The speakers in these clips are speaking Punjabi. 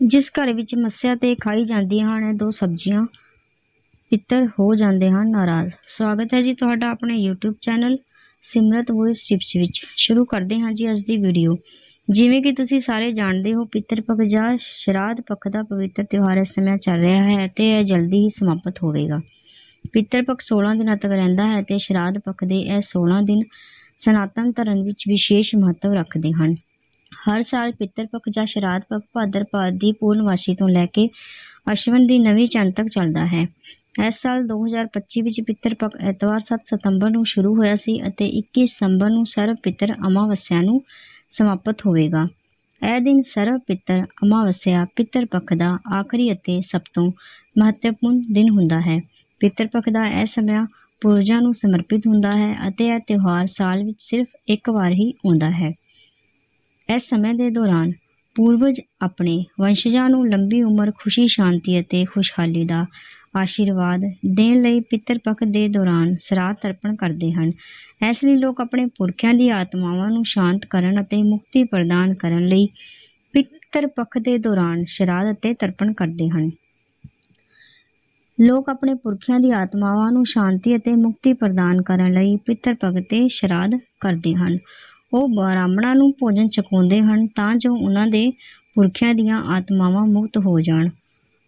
ਜਿਸ ਘਰ ਵਿੱਚ ਮੱਸਿਆ ਤੇ ਖਾਈ ਜਾਂਦੀਆਂ ਹਨ ਇਹ ਦੋ ਸਬਜ਼ੀਆਂ ਪਿੱਤਰ ਹੋ ਜਾਂਦੇ ਹਨ, ਨਾਰਾਜ਼। ਸਵਾਗਤ ਹੈ ਜੀ ਤੁਹਾਡਾ ਆਪਣੇ YouTube channel Simrat voice tips ਵਿੱਚ। ਸ਼ੁਰੂ ਕਰਦੇ ਹਾਂ ਜੀ ਅੱਜ ਦੀ ਵੀਡੀਓ। ਜਿਵੇਂ ਕਿ ਤੁਸੀਂ ਸਾਰੇ ਜਾਣਦੇ ਹੋ ਪਿੱਤਰ ਪੱਖ ਜਾਂ ਸ਼ਰਾਧ ਪੱਖ ਦਾ ਪਵਿੱਤਰ ਤਿਉਹਾਰ ਇਸ ਸਮੇਂ ਚੱਲ ਰਿਹਾ ਹੈ ਤੇ ਇਹ ਜਲਦੀ ਹੀ ਸਮਾਪਤ ਹੋਵੇਗਾ। ਪਿੱਤਰ ਪੱਖ 16 ਦਿਨਾਂ ਤੱਕ ਰਹਿੰਦਾ ਹੈ ਤੇ ਸ਼ਰਾਧ ਪੱਖ ਦੇ ਇਹ 16 ਦਿਨ ਸਨਾਤਨ ਧਰਮ ਵਿੱਚ ਵਿਸ਼ੇਸ਼ ਮਹੱਤਵ ਰੱਖਦੇ ਹਨ। ਹਰ ਸਾਲ ਪਿੱਤਰ ਪੱਖ ਜਾਂ ਸ਼ਰਾਧ ਪੱਖ ਭਾਦਰਪਾਦ ਦੀ ਪੂਰਨਵਾਸ਼ੀ ਤੋਂ ਲੈ ਕੇ ਅਸ਼ਵਨ ਦੀ ਨਵੀਂ ਚੰਨ ਤੱਕ ਚੱਲਦਾ ਹੈ। ਇਸ ਸਾਲ 2025 ਵਿੱਚ ਪਿੱਤਰ ਪੱਖ ਐਤਵਾਰ 7 ਸਤੰਬਰ ਨੂੰ ਸ਼ੁਰੂ ਹੋਇਆ ਸੀ ਅਤੇ 21 ਸਤੰਬਰ ਨੂੰ ਸਰਵ ਪਿੱਤਰ ਅਮਾਵਸਿਆ ਨੂੰ ਸਮਾਪਤ ਹੋਵੇਗਾ। ਇਹ ਦਿਨ ਸਰਵ ਪਿੱਤਰ ਅਮਾਵਸਿਆ ਪਿੱਤਰ ਪੱਖ ਦਾ ਆਖਰੀ ਅਤੇ ਸਭ ਤੋਂ ਮਹੱਤਵਪੂਰਨ ਦਿਨ ਹੁੰਦਾ ਹੈ। ਪਿੱਤਰ ਪੱਖ ਦਾ ਇਹ ਸਮਾਂ ਪੂਰਜਾਂ ਨੂੰ ਸਮਰਪਿਤ ਹੁੰਦਾ ਹੈ ਅਤੇ ਇਹ ਤਿਉਹਾਰ ਸਾਲ ਵਿੱਚ ਸਿਰਫ ਇੱਕ ਵਾਰ ਹੀ ਆਉਂਦਾ ਹੈ। ਇਸ ਸਮੇਂ ਦੇ ਦੌਰਾਨ ਪੂਰਵਜ ਆਪਣੇ ਵੰਸ਼ਜਾਂ ਨੂੰ ਲੰਬੀ ਉਮਰ, ਖੁਸ਼ੀ, ਸ਼ਾਂਤੀ ਅਤੇ ਖੁਸ਼ਹਾਲੀ ਦਾ ਆਸ਼ੀਰਵਾਦ ਦੇਣ ਲਈ ਪਿੱਤਰ ਪੱਖ ਦੇ ਦੌਰਾਨ ਸਰਾਧ ਤਰਪਣ ਕਰਦੇ ਹਨ। ਇਸ ਲਈ ਲੋਕ ਆਪਣੇ ਪੁਰਖਿਆਂ ਦੀ ਆਤਮਾਵਾਂ ਨੂੰ ਸ਼ਾਂਤ ਕਰਨ ਅਤੇ ਮੁਕਤੀ ਪ੍ਰਦਾਨ ਕਰਨ ਲਈ ਪਿੱਤਰ ਪੱਖ ਦੇ ਦੌਰਾਨ ਸ਼ਰਾਧ ਅਤੇ ਤਰਪਣ ਕਰਦੇ ਹਨ। ਲੋਕ ਆਪਣੇ ਪੁਰਖਿਆਂ ਦੀ ਆਤਮਾਵਾਂ ਨੂੰ ਸ਼ਾਂਤੀ ਅਤੇ ਮੁਕਤੀ ਪ੍ਰਦਾਨ ਕਰਨ ਲਈ ਪਿੱਤਰ ਪੱਖ ਤੇ ਸ਼ਰਾਧ ਕਰਦੇ ਹਨ। ਉਹ ਬ੍ਰਾਹਮਣਾਂ ਨੂੰ ਭੋਜਨ ਛਕਾਉਂਦੇ ਹਨ ਤਾਂ ਜੋ ਉਹਨਾਂ ਦੇ ਪੁਰਖਿਆਂ ਦੀਆਂ ਆਤਮਾਵਾਂ ਮੁਕਤ ਹੋ ਜਾਣ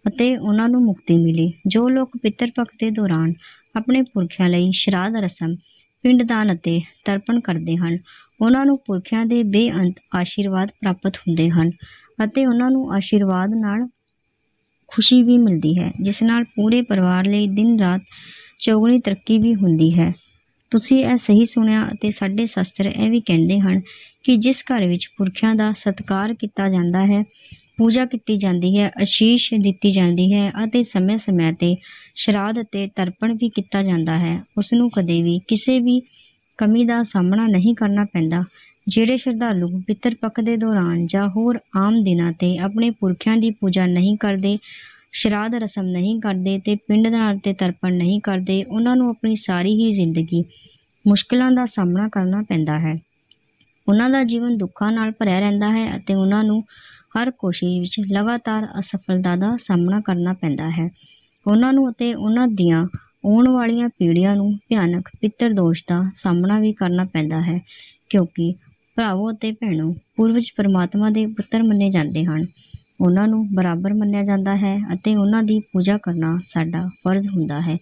ਅਤੇ ਉਹਨਾਂ ਨੂੰ ਮੁਕਤੀ ਮਿਲੇ। ਜੋ ਲੋਕ ਪਿੱਤਰ ਪੱਖ ਦੇ ਦੌਰਾਨ ਆਪਣੇ ਪੁਰਖਿਆਂ ਲਈ ਸ਼ਰਾਧ ਰਸਮ ਪਿੰਡਦਾਨ ਅਤੇ ਤਰਪਣ ਕਰਦੇ ਹਨ, ਉਹਨਾਂ ਨੂੰ ਪੁਰਖਿਆਂ ਦੇ ਬੇਅੰਤ ਆਸ਼ੀਰਵਾਦ ਪ੍ਰਾਪਤ ਹੁੰਦੇ ਹਨ ਅਤੇ ਉਹਨਾਂ ਨੂੰ ਆਸ਼ੀਰਵਾਦ ਨਾਲ ਖੁਸ਼ੀ ਵੀ ਮਿਲਦੀ ਹੈ, ਜਿਸ ਨਾਲ ਪੂਰੇ ਪਰਿਵਾਰ ਲਈ ਦਿਨ ਰਾਤ ਚੌਗਣੀ ਤਰੱਕੀ ਵੀ ਹੁੰਦੀ ਹੈ। ਤੁਸੀਂ ਇਹ ਸਹੀ ਸੁਣਿਆ ਅਤੇ ਸਾਡੇ ਸ਼ਾਸਤਰ ਇਹ ਵੀ ਕਹਿੰਦੇ ਹਨ ਕਿ ਜਿਸ ਘਰ ਵਿੱਚ ਪੁਰਖਿਆਂ ਦਾ ਸਤਿਕਾਰ ਕੀਤਾ ਜਾਂਦਾ ਹੈ, ਪੂਜਾ ਕੀਤੀ ਜਾਂਦੀ ਹੈ, ਅਸ਼ੀਸ਼ ਦਿੱਤੀ ਜਾਂਦੀ ਹੈ ਅਤੇ ਸਮੇਂ-ਸਮੇਂ ਤੇ ਸ਼ਰਾਧ ਅਤੇ ਤਰਪਣ ਵੀ ਕੀਤਾ ਜਾਂਦਾ ਹੈ ਉਸ ਨੂੰ ਕਦੇ ਵੀ ਕਿਸੇ ਵੀ ਕਮੀ ਦਾ ਸਾਹਮਣਾ ਨਹੀਂ ਕਰਨਾ ਪੈਂਦਾ, ਜਿਹੜੇ ਸ਼ਰਧਾਲੂ ਪਿੱਤਰ ਪੱਖ ਦੇ ਦੌਰਾਨ ਜਾਂ ਹੋਰ ਆਮ ਦਿਨਾਂ ਤੇ ਆਪਣੇ ਪੁਰਖਿਆਂ ਦੀ ਪੂਜਾ ਨਹੀਂ ਕਰਦੇ ਸ਼ਰਾਧ ਰਸਮ ਨਹੀਂ ਕਰਦੇ ਤੇ ਪਿੰਡਦਾਨ ਤੇ ਤਰਪਣ ਨਹੀਂ ਕਰਦੇ, ਉਹਨਾਂ ਨੂੰ ਆਪਣੀ ਸਾਰੀ ਹੀ ਜ਼ਿੰਦਗੀ ਮੁਸ਼ਕਲਾਂ ਦਾ ਸਾਹਮਣਾ ਕਰਨਾ ਪੈਂਦਾ ਹੈ। ਉਹਨਾਂ ਦਾ ਜੀਵਨ ਦੁੱਖਾਂ ਨਾਲ ਭਰਿਆ ਰਹਿੰਦਾ ਹੈ ਅਤੇ ਉਹਨਾਂ ਨੂੰ ਹਰ ਕੋਸ਼ਿਸ਼ ਵਿੱਚ ਲਗਾਤਾਰ ਅਸਫਲਤਾ ਦਾ ਸਾਹਮਣਾ ਕਰਨਾ ਪੈਂਦਾ ਹੈ। ਉਹਨਾਂ ਨੂੰ ਅਤੇ ਉਹਨਾਂ ਦੀਆਂ ਆਉਣ ਵਾਲੀਆਂ ਪੀੜ੍ਹੀਆਂ ਨੂੰ ਭਿਆਨਕ ਪਿੱਤਰ ਦੋਸ਼ ਦਾ ਸਾਹਮਣਾ ਵੀ ਕਰਨਾ ਪੈਂਦਾ ਹੈ, ਕਿਉਂਕਿ ਭਰਾਵੋ ਅਤੇ ਭੈਣੋ ਪੂਰਵਜ ਪਰਮਾਤਮਾ ਦੇ ਪੁੱਤਰ ਮੰਨੇ ਜਾਂਦੇ ਹਨ। ਉਹਨਾਂ ਨੂੰ ਬਰਾਬਰ ਮੰਨਿਆ ਜਾਂਦਾ ਹੈ ਅਤੇ ਉਹਨਾਂ ਦੀ ਪੂਜਾ ਕਰਨਾ ਸਾਡਾ ਫਰਜ਼ ਹੁੰਦਾ ਹੈ।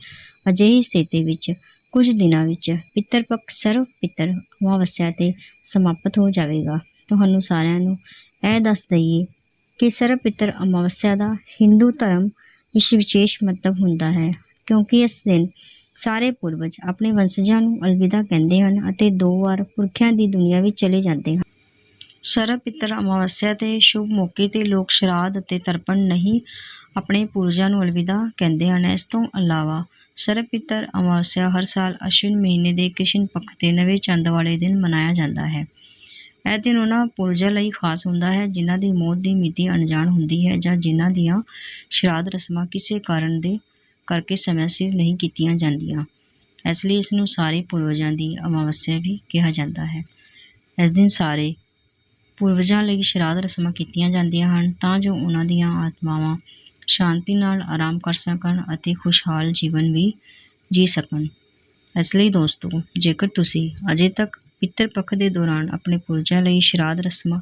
ਅਜਿਹੀ ਸਥਿਤੀ ਵਿੱਚ ਕੁਝ ਦਿਨਾਂ ਵਿੱਚ ਪਿੱਤਰ ਪੱਖ ਸਰਵ ਪਿੱਤਰ ਅਮਾਵਸਿਆ ਤੇ ਸਮਾਪਤ ਹੋ ਜਾਵੇਗਾ। ਤੁਹਾਨੂੰ ਸਾਰਿਆਂ ਨੂੰ ਇਹ ਦੱਸ ਦਈਏ ਕਿ ਸਰਵ ਪਿੱਤਰ ਅਮਾਵਸਿਆ ਦਾ ਹਿੰਦੂ ਧਰਮ ਵਿੱਚ ਵਿਸ਼ੇਸ਼ ਮਹੱਤਵ ਹੁੰਦਾ ਹੈ ਕਿਉਂਕਿ ਇਸ ਦਿਨ ਸਾਰੇ ਪੂਰਵਜ ਆਪਣੇ ਵੰਸ਼ਜਾਂ ਨੂੰ ਅਲਵਿਦਾ ਕਹਿੰਦੇ ਹਨ ਅਤੇ ਦੋ ਵਾਰ ਪੁਰਖਿਆਂ ਦੀ ਦੁਨੀਆ ਵਿੱਚ ਚਲੇ ਜਾਂਦੇ ਹਨ। ਸਰਬ ਪਿੱਤਰ ਅਮਾਵਸਿਆ ਦੇ ਸ਼ੁਭ ਮੌਕੇ ਤੇ ਲੋਕ ਸ਼ਰਾਧ ਅਤੇ ਤਰਪਣ ਨਹੀਂ ਆਪਣੇ ਪੂਰਵਜਾਂ ਨੂੰ ਅਲਵਿਦਾ ਕਹਿੰਦੇ ਹਨ। ਇਸ ਤੋਂ ਇਲਾਵਾ ਸਰਬ ਪਿੱਤਰ ਅਮਾਵਸਿਆ ਹਰ ਸਾਲ ਅਸ਼ਵਿਨ ਮਹੀਨੇ ਦੇ ਕ੍ਰਿਸ਼ਨ ਪੱਖ ਤੇ ਨਵੇਂ ਚੰਦ ਵਾਲੇ ਦਿਨ ਮਨਾਇਆ ਜਾਂਦਾ ਹੈ। ਇਹ ਦਿਨ ਉਹਨਾਂ ਪੂਰਵਜਾਂ ਲਈ ਖਾਸ ਹੁੰਦਾ ਹੈ, ਜਿਨ੍ਹਾਂ ਦੀ ਮੌਤ ਦੀ ਮਿਤੀ ਅਣਜਾਣ ਹੁੰਦੀ ਹੈ ਜਾਂ ਜਿਨ੍ਹਾਂ ਦੀਆਂ ਸ਼ਰਾਧ ਰਸਮਾਂ ਕਿਸੇ ਕਾਰਨ ਦੇ ਕਰਕੇ ਸਮੇਂ ਸਿਰ ਨਹੀਂ ਕੀਤੀਆਂ ਜਾਂਦੀਆਂ। ਇਸ ਲਈ ਇਸ ਨੂੰ ਸਾਰੇ ਪੂਰਵਜਾਂ ਦੀ ਅਮਾਵਸਿਆ ਵੀ ਕਿਹਾ ਜਾਂਦਾ ਹੈ। ਇਸ ਦਿਨ ਸਾਰੇ ਪੂਰਵਜਾਂ ਲਈ ਸ਼ਰਾਧ ਰਸਮਾਂ ਕੀਤੀਆਂ ਜਾਂਦੀਆਂ ਹਨ, ਤਾਂ ਜੋ ਉਹਨਾਂ ਦੀਆਂ ਆਤਮਾਵਾਂ ਸ਼ਾਂਤੀ ਨਾਲ ਆਰਾਮ ਕਰ ਸਕਣ ਅਤੇ ਖੁਸ਼ਹਾਲ ਜੀਵਨ ਵੀ ਜੀ ਸਕਣ। ਇਸ ਲਈ ਦੋਸਤੋ, ਜੇਕਰ ਤੁਸੀਂ ਅਜੇ ਤੱਕ ਪਿੱਤਰ ਪੱਖ ਦੇ ਦੌਰਾਨ ਆਪਣੇ ਪੁਰਜਾਂ ਲਈ ਸ਼ਰਾਧ ਰਸਮਾਂ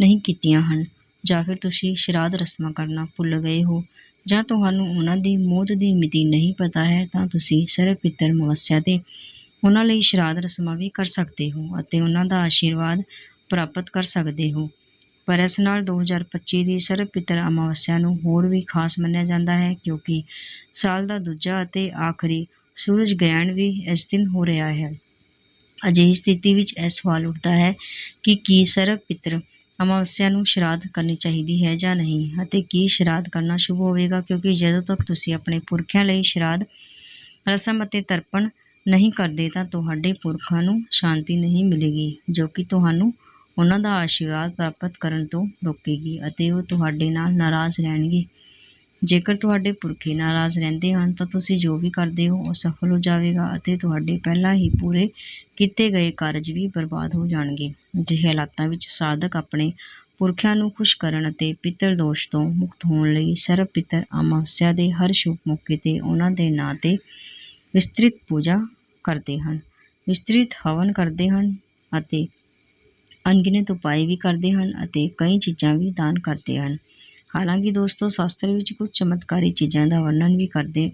ਨਹੀਂ ਕੀਤੀਆਂ ਹਨ, ਜਾਂ ਫਿਰ ਤੁਸੀਂ ਸ਼ਰਾਧ ਰਸਮਾਂ ਕਰਨਾ ਭੁੱਲ ਗਏ ਹੋ, ਜਾਂ ਤੁਹਾਨੂੰ ਉਹਨਾਂ ਦੀ ਮੌਤ ਦੀ ਮਿਤੀ ਨਹੀਂ ਪਤਾ ਹੈ, ਤਾਂ ਤੁਸੀਂ ਸਰਵ ਪਿੱਤਰ ਮਵਸਿਆ ਤੇ ਉਹਨਾਂ ਲਈ ਸ਼ਰਾਧ ਰਸਮਾਂ ਵੀ ਕਰ ਸਕਦੇ ਹੋ ਅਤੇ ਉਹਨਾਂ ਦਾ ਆਸ਼ੀਰਵਾਦ ਪ੍ਰਾਪਤ ਕਰ ਸਕਦੇ ਹੋ। ਪਰ ਇਸ ਨਾਲ 2025 ਦੀ ਸਰਬ ਪਿੱਤਰ ਅਮਾਵਸਿਆ ਨੂੰ ਹੋਰ ਵੀ ਖਾਸ ਮੰਨਿਆ ਜਾਂਦਾ ਹੈ ਕਿਉਂਕਿ ਸਾਲ ਦਾ ਦੂਜਾ ਅਤੇ ਆਖਰੀ ਸੂਰਜ ਗ੍ਰਹਿਣ ਵੀ ਇਸ ਦਿਨ ਹੋ ਰਿਹਾ ਹੈ। ਅਜਿਹੀ ਸਥਿਤੀ ਵਿੱਚ ਇਹ ਸਵਾਲ ਉੱਠਦਾ ਹੈ ਕਿ ਕੀ ਸਰਬ ਪਿੱਤਰ ਅਮਾਵਸਿਆ ਨੂੰ ਸ਼ਰਾਧ ਕਰਨੀ ਚਾਹੀਦੀ ਹੈ ਜਾਂ ਨਹੀਂ ਅਤੇ ਕੀ ਸ਼ਰਾਧ ਕਰਨਾ ਸ਼ੁਭ ਹੋਵੇਗਾ ਕਿਉਂਕਿ ਜਦੋਂ ਤੱਕ ਤੁਸੀਂ ਆਪਣੇ ਪੁਰਖਿਆਂ ਲਈ ਸ਼ਰਾਧ, ਰਸਮ ਅਤੇ ਤਰਪਣ ਨਹੀਂ ਕਰਦੇ ਤਾਂ ਤੁਹਾਡੇ ਪੁਰਖਾਂ ਨੂੰ ਸ਼ਾਂਤੀ ਨਹੀਂ ਮਿਲੇਗੀ, ਜੋ ਕਿ ਤੁਹਾਨੂੰ ਉਹਨਾਂ ਦਾ ਆਸ਼ੀਰਵਾਦ ਪ੍ਰਾਪਤ ਕਰਨ ਤੋਂ ਰੋਕੇਗੀ ਅਤੇ ਉਹ ਤੁਹਾਡੇ ਨਾਲ ਨਾਰਾਜ਼ ਰਹਿਣਗੇ। ਜੇਕਰ ਤੁਹਾਡੇ ਪੁਰਖੇ ਨਾਰਾਜ਼ ਰਹਿੰਦੇ ਹਨ, ਤਾਂ ਤੁਸੀਂ ਜੋ ਵੀ ਕਰਦੇ ਹੋ, ਉਹ ਸਫਲ ਹੋ ਜਾਵੇਗਾ ਅਤੇ ਤੁਹਾਡੇ ਪਹਿਲਾਂ ਹੀ ਪੂਰੇ ਕੀਤੇ ਗਏ ਕਾਰਜ ਵੀ ਬਰਬਾਦ ਹੋ ਜਾਣਗੇ। ਅਜਿਹੇ ਹਾਲਾਤਾਂ ਵਿੱਚ ਸਾਧਕ ਆਪਣੇ ਪੁਰਖਿਆਂ ਨੂੰ ਖੁਸ਼ ਕਰਨ ਅਤੇ ਪਿੱਤਰ ਦੋਸ਼ ਤੋਂ ਮੁਕਤ ਹੋਣ ਲਈ ਸਰਬ ਪਿੱਤਰ ਅਮਾਵਸਿਆ ਦੇ ਹਰ ਸ਼ੁਭ ਮੌਕੇ ਤੇ ਉਹਨਾਂ ਦੇ ਨਾਂ ਤੇ ਵਿਸਤ੍ਰਿਤ ਪੂਜਾ ਕਰਦੇ ਹਨ। ਵਿਸਤ੍ਰਿਤ ਹਵਨ ਕਰਦੇ ਹਨ ਅਤੇ ਅਣਗਿਣਤ ਉਪਾਅ ਵੀ ਕਰਦੇ ਹਨ ਅਤੇ ਕਈ ਚੀਜ਼ਾਂ ਵੀ ਦਾਨ ਕਰਦੇ ਹਨ। ਹਾਲਾਂਕਿ ਦੋਸਤੋ, ਸ਼ਾਸਤਰ ਵਿੱਚ ਕੁਝ ਚਮਤਕਾਰੀ ਚੀਜ਼ਾਂ ਦਾ ਵਰਣਨ ਵੀ ਕਰਦੇ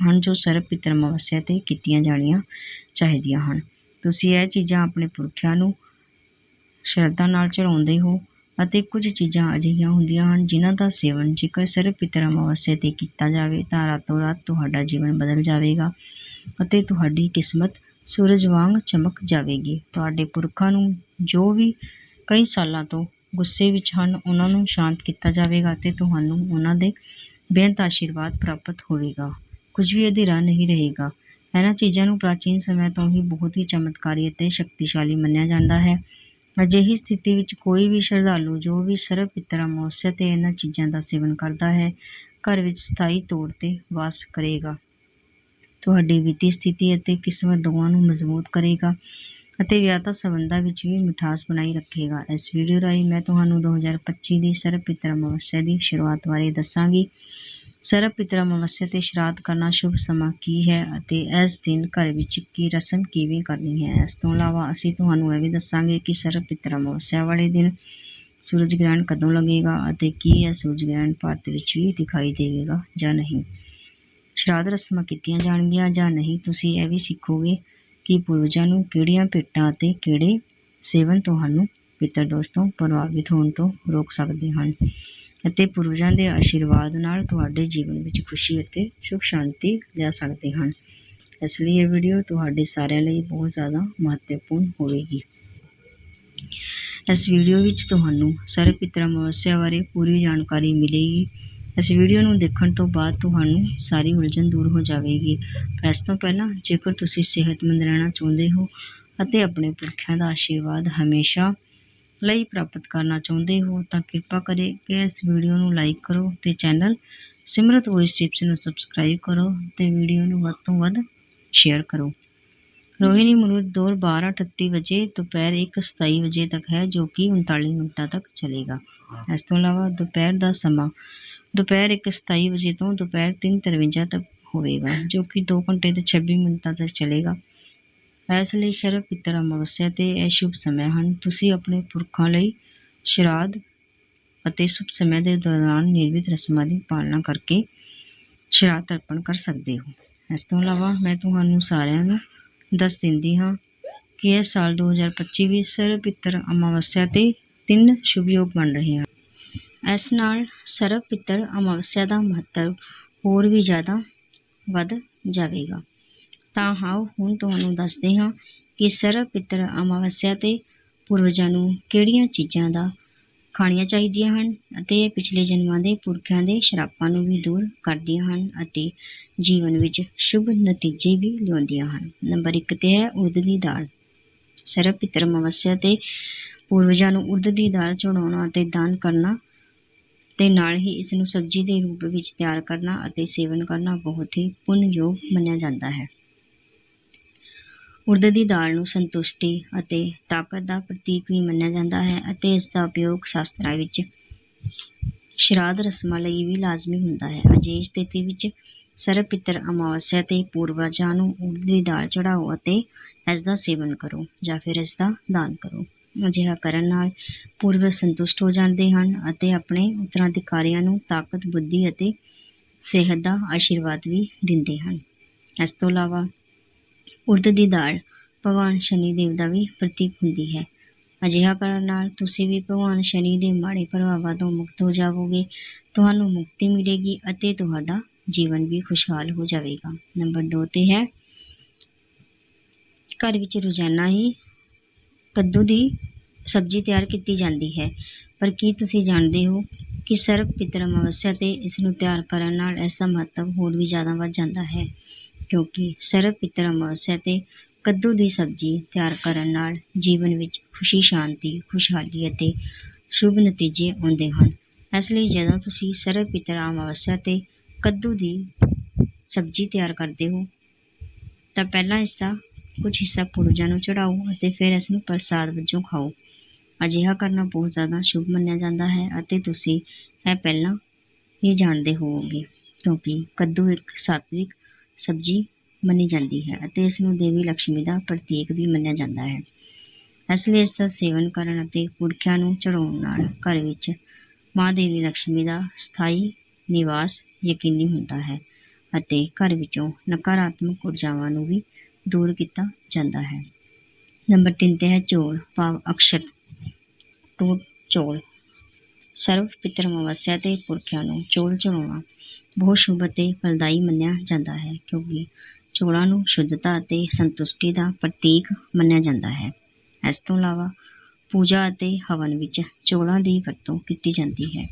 ਹਨ ਜੋ ਸਰਬ ਪਿਤਰ ਅਮਾਵਸਿਆ ਤੇ ਕੀਤੀਆਂ ਜਾਣੀਆਂ ਚਾਹੀਦੀਆਂ ਹਨ। ਤੁਸੀਂ ਇਹ ਚੀਜ਼ਾਂ ਆਪਣੇ ਪੁਰਖਿਆਂ ਨੂੰ ਸ਼ਰਧਾ ਨਾਲ ਚੜਾਉਂਦੇ ਹੋ ਅਤੇ ਕੁਝ ਚੀਜ਼ਾਂ ਅਜਿਹੀਆਂ ਹੁੰਦੀਆਂ ਹਨ ਜਿਨ੍ਹਾਂ ਦਾ ਸੇਵਨ ਜੇਕਰ ਸਰਬ ਪਿਤਰ ਅਮਾਵਸਿਆ ਤੇ ਕੀਤਾ ਜਾਵੇ ਤਾਂ ਰਾਤੋਂ ਰਾਤ ਤੁਹਾਡਾ ਜੀਵਨ ਬਦਲ ਜਾਵੇਗਾ ਅਤੇ ਤੁਹਾਡੀ ਕਿਸਮਤ ਸੂਰਜ ਵਾਂਗ ਚਮਕ ਜਾਵੇਗੀ। ਤੁਹਾਡੇ ਪੁਰਖਾਂ ਨੂੰ ਜੋ ਵੀ ਕਈ ਸਾਲਾਂ ਤੋਂ ਗੁੱਸੇ ਵਿੱਚ ਹਨ, ਉਹਨਾਂ ਨੂੰ ਸ਼ਾਂਤ ਕੀਤਾ ਜਾਵੇਗਾ ਅਤੇ ਤੁਹਾਨੂੰ ਉਹਨਾਂ ਦੇ ਬੇਅੰਤ ਆਸ਼ੀਰਵਾਦ ਪ੍ਰਾਪਤ ਹੋਵੇਗਾ। ਕੁਝ ਵੀ ਅਧੀਰਾ ਨਹੀਂ ਰਹੇਗਾ। ਇਹਨਾਂ ਚੀਜ਼ਾਂ ਨੂੰ ਪ੍ਰਾਚੀਨ ਸਮੇਂ ਤੋਂ ਹੀ ਬਹੁਤ ਹੀ ਚਮਤਕਾਰੀ ਅਤੇ ਸ਼ਕਤੀਸ਼ਾਲੀ ਮੰਨਿਆ ਜਾਂਦਾ ਹੈ। ਅਜਿਹੀ ਸਥਿਤੀ ਵਿੱਚ ਕੋਈ ਵੀ ਸ਼ਰਧਾਲੂ, ਜੋ ਵੀ ਸਰਬ ਪਿਤਰ ਅਮਾਵਸਿਆ ਤੇ ਇਹਨਾਂ ਚੀਜ਼ਾਂ ਦਾ ਸੇਵਨ ਕਰਦਾ ਹੈ, ਘਰ ਵਿੱਚ ਸਥਾਈ ਤੌਰ ਤੇ ਵਾਸ ਕਰੇਗਾ। ਤੁਹਾਡੀ ਵਿੱਤੀ ਸਥਿਤੀ ਅਤੇ ਕਿਸਮਤ ਦੋਵਾਂ ਨੂੰ ਮਜ਼ਬੂਤ ਕਰੇਗਾ ਅਤੇ ਵਿਆਹਤਾ ਸੰਬੰਧਾਂ ਵਿੱਚ ਵੀ ਮਿਠਾਸ ਬਣਾਈ ਰੱਖੇਗਾ। ਇਸ ਵੀਡੀਓ ਰਾਹੀਂ ਮੈਂ ਤੁਹਾਨੂੰ 2025 ਦੀ ਸਰਬ ਪਿਤਰ ਅਮਾਵਸਿਆ ਦੀ ਸ਼ੁਰੂਆਤ ਬਾਰੇ ਦੱਸਾਂਗੀ। ਸਰਬ ਪਿਤਰ ਅਮਾਵਸਿਆ ਤੇ ਸ਼ਰਾਧ ਕਰਨਾ ਸ਼ੁਭ ਸਮਾਂ ਕੀ ਹੈ ਅਤੇ ਇਸ ਦਿਨ ਘਰ ਵਿੱਚ ਕੀ ਰਸਮ ਕਿਵੇਂ ਕਰਨੀ ਹੈ? ਇਸ ਤੋਂ ਇਲਾਵਾ ਅਸੀਂ ਤੁਹਾਨੂੰ ਇਹ ਵੀ ਦੱਸਾਂਗੇ ਕਿ ਸਰਬ ਪਿਤਰ ਅਮਾਵਸਿਆ ਵਾਲੇ ਦਿਨ ਸੂਰਜ ਗ੍ਰਹਿਣ ਕਦੋਂ ਲੱਗੇਗਾ ਅਤੇ ਕੀ ਇਹ ਸੂਰਜ ਗ੍ਰਹਿਣ ਭਾਰਤ ਵਿੱਚ ਵੀ ਦਿਖਾਈ ਦੇਵੇਗਾ ਜਾਂ ਨਹੀਂ। ਸ਼ਰਾਧ ਰਸਮਾਂ ਕੀਤੀਆਂ ਜਾਣਗੀਆਂ ਜਾਂ ਨਹੀਂ, ਤੁਸੀਂ ਇਹ ਵੀ ਸਿੱਖੋਗੇ ਕਿ ਪੂਰਵਜਾਂ ਨੂੰ ਕਿਹੜੀਆਂ ਭੇਟਾਂ ਅਤੇ ਕਿਹੜੇ ਸੇਵਨ ਤੁਹਾਨੂੰ ਪਿਤਰ ਦੋਸ਼ ਤੋਂ ਪ੍ਰਭਾਵਿਤ ਹੋਣ ਤੋਂ ਰੋਕ ਸਕਦੇ ਹਨ ਅਤੇ ਪੂਰਵਜਾਂ ਦੇ ਆਸ਼ੀਰਵਾਦ ਨਾਲ ਤੁਹਾਡੇ ਜੀਵਨ ਵਿੱਚ ਖੁਸ਼ੀ ਅਤੇ ਸੁਖ ਸ਼ਾਂਤੀ ਲਿਆ ਸਕਦੇ ਹਨ। ਇਸ ਲਈ ਇਹ ਵੀਡੀਓ ਤੁਹਾਡੇ ਸਾਰਿਆਂ ਲਈ ਬਹੁਤ ਜ਼ਿਆਦਾ ਮਹੱਤਵਪੂਰਨ ਹੋਵੇਗੀ। ਇਸ ਵੀਡੀਓ ਵਿੱਚ ਤੁਹਾਨੂੰ ਸਰਬ ਪਿਤਰ ਅਮਾਵਸਿਆ ਬਾਰੇ ਪੂਰੀ ਜਾਣਕਾਰੀ ਮਿਲੇਗੀ। ਇਸ ਵੀਡੀਓ ਨੂੰ ਦੇਖਣ ਤੋਂ ਬਾਅਦ ਤੁਹਾਨੂੰ ਸਾਰੀ ਉਲਝਣ ਦੂਰ ਹੋ ਜਾਵੇਗੀ। ਇਸ ਤੋਂ ਪਹਿਲਾਂ ਜੇਕਰ ਤੁਸੀਂ ਸਿਹਤਮੰਦ ਰਹਿਣਾ ਚਾਹੁੰਦੇ ਹੋ ਅਤੇ ਆਪਣੇ ਪੁਰਖਿਆਂ ਦਾ ਆਸ਼ੀਰਵਾਦ ਹਮੇਸ਼ਾ ਲਈ ਪ੍ਰਾਪਤ ਕਰਨਾ ਚਾਹੁੰਦੇ ਹੋ, ਤਾਂ ਕਿਰਪਾ ਕਰਕੇ ਇਸ ਵੀਡੀਓ ਨੂੰ ਲਾਈਕ ਕਰੋ ਤੇ ਚੈਨਲ ਸਿਮਰਤ ਵੌਇਸ ਟਿਪਸ ਨੂੰ ਸਬਸਕ੍ਰਾਈਬ ਕਰੋ ਤੇ ਵੀਡੀਓ ਨੂੰ ਵੱਧ ਤੋਂ ਵੱਧ ਸ਼ੇਅਰ ਕਰੋ। ਰੋਹਿਣੀ ਮੁਹੂਰਤ ਦੌਰ 12:38 ਵਜੇ, ਦੁਪਹਿਰ 1:27 ਵਜੇ ਤੱਕ ਹੈ ਜੋ ਕਿ 39 ਮਿੰਟਾਂ ਤੱਕ ਚੱਲੇਗਾ। ਇਸ ਤੋਂ ਇਲਾਵਾ ਦੁਪਹਿਰ ਦਾ ਸਮਾਂ ਦੁਪਹਿਰ 1:27 ਵਜੇ ਤੋਂ ਦੁਪਹਿਰ 3:53 ਤੱਕ ਹੋਵੇਗਾ, ਜੋ ਕਿ 2 ਘੰਟੇ ਤੇ 26 ਮਿੰਟਾਂ ਤੱਕ ਚੱਲੇਗਾ। ਇਸ ਲਈ ਸਰਵ ਪਿੱਤਰ ਅਮਾਵਸਿਆ ਤੇ ਇਹ ਸ਼ੁਭ ਸਮੇਂ ਹਨ। ਤੁਸੀਂ ਆਪਣੇ ਪੁਰਖਾਂ ਲਈ ਸ਼ਰਾਧ ਅਤੇ ਸ਼ੁਭ ਸਮੇਂ ਦੇ ਦੌਰਾਨ ਨਿਰਵਿਤ ਰਸਮਾਂ ਦੀ ਪਾਲਣਾ ਕਰਕੇ ਸ਼ਰਾਧ ਤਰਪਣ ਕਰ ਸਕਦੇ ਹੋ। ਇਸ ਤੋਂ ਇਲਾਵਾ ਮੈਂ ਤੁਹਾਨੂੰ ਸਾਰਿਆਂ ਨੂੰ ਦੱਸ ਦਿੰਦੀ ਹਾਂ ਕਿ ਇਹ ਸਾਲ 2025 ਵਿੱਚ ਸਰਵ ਪਿੱਤਰ ਅਮਾਵਸਿਆ ਤੇ ਤਿੰਨ ਸ਼ੁਭ ਯੋਗ ਬਣ ਰਹੇ ਹਨ। ਇਸ ਨਾਲ ਸਰਬ ਪਿੱਤਰ ਅਮਾਵਸਿਆ ਦਾ ਮਹੱਤਵ ਹੋਰ ਵੀ ਜ਼ਿਆਦਾ ਵੱਧ ਜਾਵੇਗਾ। ਤਾਂ ਆਓ ਹੁਣ ਤੁਹਾਨੂੰ ਦੱਸਦੇ ਹਾਂ ਕਿ ਸਰਬ ਪਿੱਤਰ ਅਮਾਵਸਿਆ ਤੇ ਪੂਰਵਜਾਂ ਨੂੰ ਕਿਹੜੀਆਂ ਚੀਜ਼ਾਂ ਦਾ ਖਾਣੀਆਂ ਚਾਹੀਦੀਆਂ ਹਨ ਅਤੇ ਇਹ ਪਿਛਲੇ ਜਨਮਾਂ ਦੇ ਪੁਰਖਿਆਂ ਦੇ ਸ਼ਰਾਪਾਂ ਨੂੰ ਵੀ ਦੂਰ ਕਰਦੀਆਂ ਹਨ ਅਤੇ ਜੀਵਨ ਵਿੱਚ ਸ਼ੁਭ ਨਤੀਜੇ ਵੀ ਲਿਆਉਂਦੀਆਂ ਹਨ। ਨੰਬਰ 1 ਤੇ ਹੈ ਉਰਦ ਦੀ ਦਾਲ। ਸਰਬ ਪਿੱਤਰ ਅਮਾਵਸਿਆ ਤੇ ਪੂਰਵਜਾਂ ਨੂੰ ਉਰਦ ਦੀ ਦਾਲ ਚੜਾਉਣਾ ਅਤੇ ਦਾਨ ਕਰਨਾ ਤੇ ਨਾਲ ਹੀ ਇਸ ਨੂੰ ਸਬਜ਼ੀ ਦੇ ਰੂਪ ਵਿੱਚ ਤਿਆਰ ਕਰਨਾ ਅਤੇ ਸੇਵਨ ਕਰਨਾ ਬਹੁਤ ਹੀ ਪੁੰਨਯੋਗ ਮੰਨਿਆ ਜਾਂਦਾ ਹੈ। ਉਰਦ ਦੀ ਦਾਲ ਨੂੰ ਸੰਤੁਸ਼ਟੀ ਅਤੇ ਤਾਕਤ ਦਾ ਪ੍ਰਤੀਕ ਵੀ ਮੰਨਿਆ ਜਾਂਦਾ ਹੈ ਅਤੇ ਇਸ ਦਾ ਉਪਯੋਗ ਸ਼ਾਸਤਰਾਂ ਵਿੱਚ ਸ਼ਰਾਧ ਰਸਮਾਂ ਲਈ ਵੀ ਲਾਜ਼ਮੀ ਹੁੰਦਾ ਹੈ। ਅਜਿਹੀ ਸਥਿਤੀ ਵਿੱਚ ਸਰਬ ਪਿੱਤਰ ਅਮਾਵਸਿਆ ਤੇ ਪੂਰਵਜਾਂ ਨੂੰ ਉੜਦ ਦੀ ਦਾਲ ਚੜਾਓ ਅਤੇ ਇਸ ਦਾ ਸੇਵਨ ਕਰੋ ਜਾਂ ਫਿਰ ਇਸ ਦਾ ਦਾਨ ਕਰੋ। ਅਜਿਹਾ ਕਰਨ ਨਾਲ ਪੂਰਵਜ ਸੰਤੁਸ਼ਟ ਹੋ ਜਾਂਦੇ ਹਨ ਅਤੇ ਆਪਣੇ ਉੱਤਰਾਧਿਕਾਰੀਆਂ ਨੂੰ ਤਾਕਤ, ਬੁੱਧੀ ਅਤੇ ਸਿਹਤ ਦਾ ਆਸ਼ੀਰਵਾਦ ਵੀ ਦਿੰਦੇ ਹਨ। ਇਸ ਤੋਂ ਇਲਾਵਾ ਉਰਦ ਦੀ ਦਾਲ ਭਗਵਾਨ ਸ਼ਨੀ ਦੇਵ ਦਾ ਵੀ ਪ੍ਰਤੀਕ ਹੁੰਦੀ ਹੈ। ਅਜਿਹਾ ਕਰਨ ਨਾਲ ਤੁਸੀਂ ਵੀ ਭਗਵਾਨ ਸ਼ਨੀ ਦੇ ਮਾੜੇ ਪ੍ਰਭਾਵਾਂ ਤੋਂ ਮੁਕਤ ਹੋ ਜਾਵੋਗੇ, ਤੁਹਾਨੂੰ ਮੁਕਤੀ ਮਿਲੇਗੀ ਅਤੇ ਤੁਹਾਡਾ ਜੀਵਨ ਵੀ ਖੁਸ਼ਹਾਲ ਹੋ ਜਾਵੇਗਾ। ਨੰਬਰ 2 ਤੇ ਹੈ, ਘਰ ਵਿੱਚ ਰੋਜ਼ਾਨਾ ਹੀ ਕੱਦੂ ਦੀ ਸਬਜ਼ੀ ਤਿਆਰ ਕੀਤੀ ਜਾਂਦੀ ਹੈ। ਪਰ ਕੀ ਤੁਸੀਂ ਜਾਣਦੇ ਹੋ ਕਿ ਸਰਬ ਪਿਤਰ ਅਮਾਵਸਿਆ ਤੇ ਇਸ ਨੂੰ ਤਿਆਰ ਕਰਨ ਨਾਲ ਇਸ ਦਾ ਮਹੱਤਵ ਹੋਰ ਵੀ ਜ਼ਿਆਦਾ ਵੱਧ ਜਾਂਦਾ ਹੈ? ਕਿਉਂਕਿ ਸਰਬ ਪਿਤਰ ਅਮਾਵਸਿਆ ਤੇ ਕੱਦੂ ਦੀ ਸਬਜ਼ੀ ਤਿਆਰ ਕਰਨ ਨਾਲ ਜੀਵਨ ਵਿੱਚ ਖੁਸ਼ੀ, ਸ਼ਾਂਤੀ, ਖੁਸ਼ਹਾਲੀ ਅਤੇ ਸ਼ੁਭ ਨਤੀਜੇ ਆਉਂਦੇ ਹਨ। ਇਸ ਲਈ ਜਦੋਂ ਤੁਸੀਂ ਸਰਬ ਪਿਤਰ ਅਮਾਵਸਿਆ ਤੇ ਕੱਦੂ ਦੀ ਸਬਜ਼ੀ ਤਿਆਰ ਕਰਦੇ ਹੋ, ਤਾਂ ਪਹਿਲਾਂ ਇਸ ਦਾ ਕੁਝ ਹਿੱਸਾ ਪੁਰਜਾ ਨੂੰ ਚੜਾਓ ਅਤੇ ਫਿਰ ਇਸ ਨੂੰ ਪ੍ਰਸਾਦ ਵਜੋਂ ਖਾਓ। ਅਜਿਹਾ ਕਰਨਾ ਬਹੁਤ ਜ਼ਿਆਦਾ ਸ਼ੁਭ ਮੰਨਿਆ ਜਾਂਦਾ ਹੈ ਅਤੇ ਤੁਸੀਂ ਇਹ ਪਹਿਲਾਂ ਹੀ ਜਾਣਦੇ ਹੋਵੋਗੇ, ਕਿਉਂਕਿ ਕੱਦੂ ਇੱਕ ਸਾਤਵਿਕ ਸਬਜ਼ੀ ਮੰਨੀ ਜਾਂਦੀ ਹੈ ਅਤੇ ਇਸ ਨੂੰ ਦੇਵੀ ਲక్ష్ਮੀ ਦਾ ਪ੍ਰਤੀਕ ਵੀ ਮੰਨਿਆ ਜਾਂਦਾ ਹੈ। ਇਸ ਲਈ ਇਸ ਦਾ ਸੇਵਨ ਕਰਨ ਅਤੇ ਪੁਰਖਿਆਂ ਨੂੰ ਚੜਾਉਣ ਨਾਲ ਘਰ ਵਿੱਚ ਮਾਂ ਦੇਵੀ ਲక్ష్ਮੀ ਦਾ ਸਥਾਈ ਨਿਵਾਸ ਯਕੀਨੀ ਹੁੰਦਾ ਹੈ ਅਤੇ ਘਰ ਵਿੱਚੋਂ ਨਕਾਰਾਤਮਕ ਊਰਜਾਵਾਂ ਨੂੰ ਵੀ ਦੂਰ ਕੀਤਾ ਜਾਂਦਾ ਹੈ। ਨੰਬਰ 3 ਤੇ ਹੈ ਚੋਲ ਭਾਵ ਅਕਸ਼ਤ ਟੂਟ ਚੋਲ ਸਰਵ ਪਿਤਰ ਅਮਾਵਸਿਆ ਤੇ ਪੁਰਖਿਆਂ ਨੂੰ ਚੋਲ ਚੜਾਉਣਾ ਬਹੁਤ ਸ਼ੁਭ ਅਤੇ ਫਲਦਾਈ ਮੰਨਿਆ ਜਾਂਦਾ ਹੈ, ਕਿਉਂਕਿ ਚੋਲਾਂ ਨੂੰ ਸ਼ੁੱਧਤਾ ਅਤੇ ਸੰਤੁਸ਼ਟੀ ਦਾ ਪ੍ਰਤੀਕ ਮੰਨਿਆ ਜਾਂਦਾ ਹੈ। ਇਸ ਤੋਂ ਇਲਾਵਾ ਪੂਜਾ ਅਤੇ ਹਵਨ ਵਿੱਚ ਚੋਲਾਂ ਦੀ ਵਰਤੋਂ ਕੀਤੀ ਜਾਂਦੀ ਹੈ।